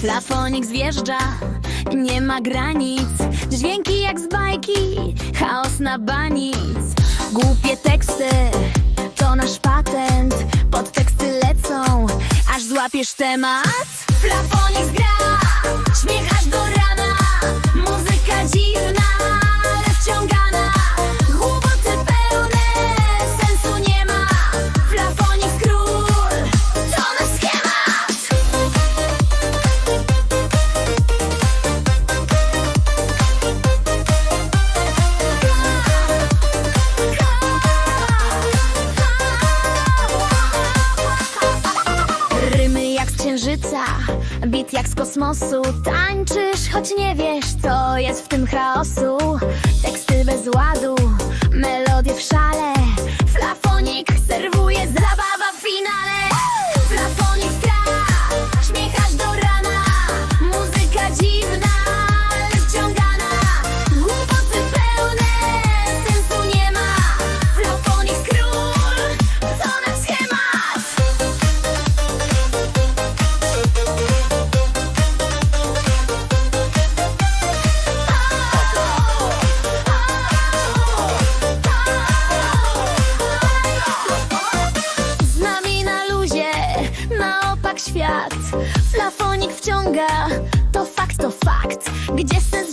Flafonik zjeżdża, nie ma granic. Dźwięki jak z bajki, chaos na banic. Głupie teksty, to nasz patent. Podteksty lecą, aż złapiesz temat Flafonik zgra, śmiech księżyca, bit jak z kosmosu. Tańczysz, choć nie wiesz, co jest w tym chaosu. Teksty bez ładu, świat. Flafonik wciąga, to fakt, to fakt. Gdzie sens